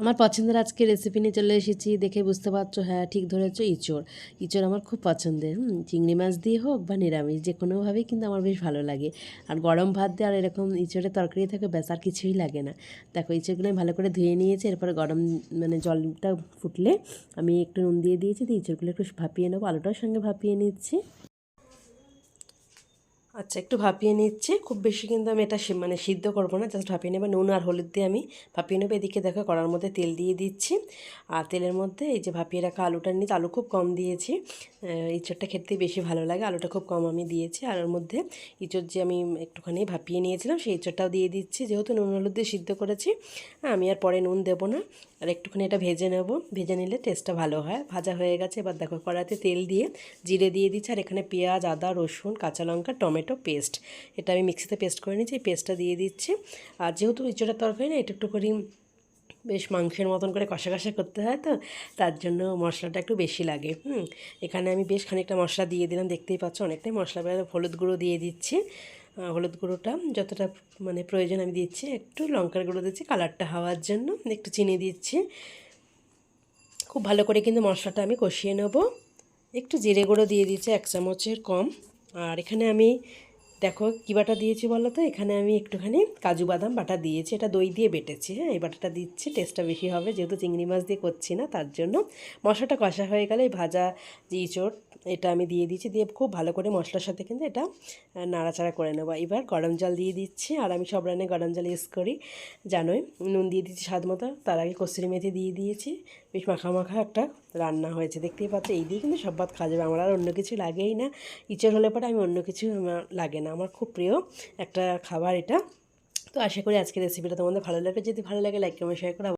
আমার পছন্দের আজকে রেসিপি নিয়ে চলে এসেছি, দেখে বুঝতে পারছ হ্যাঁ ঠিক ধরেছ, ইঁচড়। ইঁচড় আমার খুব পছন্দের চিংড়ি মাছ দিয়ে হোক বা নিরামিষ, যে কোনোভাবেই কিন্তু আমার বেশ ভালো লাগে। আর গরম ভাত দিয়ে আর এরকম ইঁচড়ের তরকারি থাকে, ব্যাস, আর কিছুই লাগে না। দেখো, ইঁচড়গুলো আমি ভালো করে ধুয়ে নিয়েছি, এরপরে গরম মানে জলটা ফুটলে আমি একটু নুন দিয়ে দিয়েছি, দিয়ে ইঁচড়গুলো একটু ভাপিয়ে নেব। আলুটার সঙ্গে ভাপিয়ে নিচ্ছি। আচ্ছা একটু ভাপিয়ে নিচ্ছে। খুব বেশি কিন্তু আমি এটা মানে সিদ্ধ করব না জাস্ট ভাপিয়ে নেব। নুন আর হলুদ দিয়ে আমি ভাপিয়ে নেব। এদিকে দেখো কড়ার মধ্যে তেল দিয়ে দিচ্ছি। আর তেলের মধ্যে এই যে ভাপিয়ে রাখা আলুটা নিয়ে আলু খুব কম দিয়েছি। ইঁচড়টা খেতে বেশি ভালো লাগে। আলুটা খুব কম আমি দিয়েছি। আলুর মধ্যে ইঁচড় যে আমি একটুখানি ভাপিয়ে নিয়েছিলাম, সেই ইঁচড়টাও দিয়ে দিচ্ছি। যেহেতু নুন হলুদ দিয়ে সিদ্ধ করেছি আমি আর পরে নুন দেবো না। আর একটুখানি এটা ভেজে নেব। ভেজে নিলে টেস্টটা ভালো হয়। ভাজা হয়ে গেছে। এবার দেখো কড়াতে তেল দিয়ে জিরে দিয়ে দিচ্ছি। আর এখানে পেঁয়াজ, আদা, রসুন, কাঁচা লঙ্কা, টমেটো পেস্ট। এটা আমি মিক্সিতে পেস্ট করে এই পেস্টটা দিয়ে দিচ্ছি। আর যেহেতু ইঁচড়ের তরকারি না এটা একটু করে বেশ মাংসের মতন করে কষা কষা করতে হয় তো, তার জন্য মশলাটা একটু বেশি লাগে, হুম। এখানে আমি বেশ খানিকটা মশলা দিয়ে দিলাম, দেখতেই পাচ্ছ অনেকটাই মশলা হলুদ গুঁড়ো দিয়ে দিচ্ছি। হলুদ গুঁড়োটা যতটা মানে প্রয়োজন আমি দিচ্ছি, একটু লঙ্কার গুঁড়ো দিচ্ছি কালারটা হওয়ার জন্য, একটু চিনি দিচ্ছি। খুব ভালো করে কিন্তু মশলাটা আমি কষিয়ে নেব। একটু জিরে গুঁড়ো দিয়ে দিচ্ছি, এক চামচের কম। আর এখানে আমি দেখো কী বাটা দিয়েছি বলো তো? এখানে আমি একটুখানি কাজু বাদাম বাটা দিয়েছি। এটা দই দিয়ে বেটেছি হ্যাঁ? এই বাটাটা দিচ্ছি টেস্টটা বেশি হবে। যেহেতু চিংড়ি মাছ দিয়ে করছি না, তার জন্য মশলাটা কষা হয়ে গেলে ভাজা যে ইঁচড় এটা আমি দিয়ে দিচ্ছি। দিয়ে খুব ভালো করে মশলার সাথে কিন্তু এটা নাড়াচাড়া করে নেব। এবার গরম জল দিয়ে দিচ্ছি, আর আমি সব রান্নায় গরম জল ইউজ করি। জানোই, নুন দিয়ে দিচ্ছি স্বাদ মতো। তার আগে কস্তুরি মেথি দিয়ে দিয়েছি। বেশ মাখা মাখা একটা রান্না হয়েছে, দেখতেই পাচ্ছি। এই দিয়ে কিন্তু সব ভাত খাওয়া যাবে। আমার আর অন্য কিছু লাগেই না। ইঁচড় হলে পরে আমি অন্য কিছু লাগে না। আমার খুব প্রিয় একটা খাবার এটা। তো আশা করি আজকের রেসিপিটা তোমাদের ভালো লাগে যদি ভালো লাগে লাইক কমেন্ট শেয়ার করে।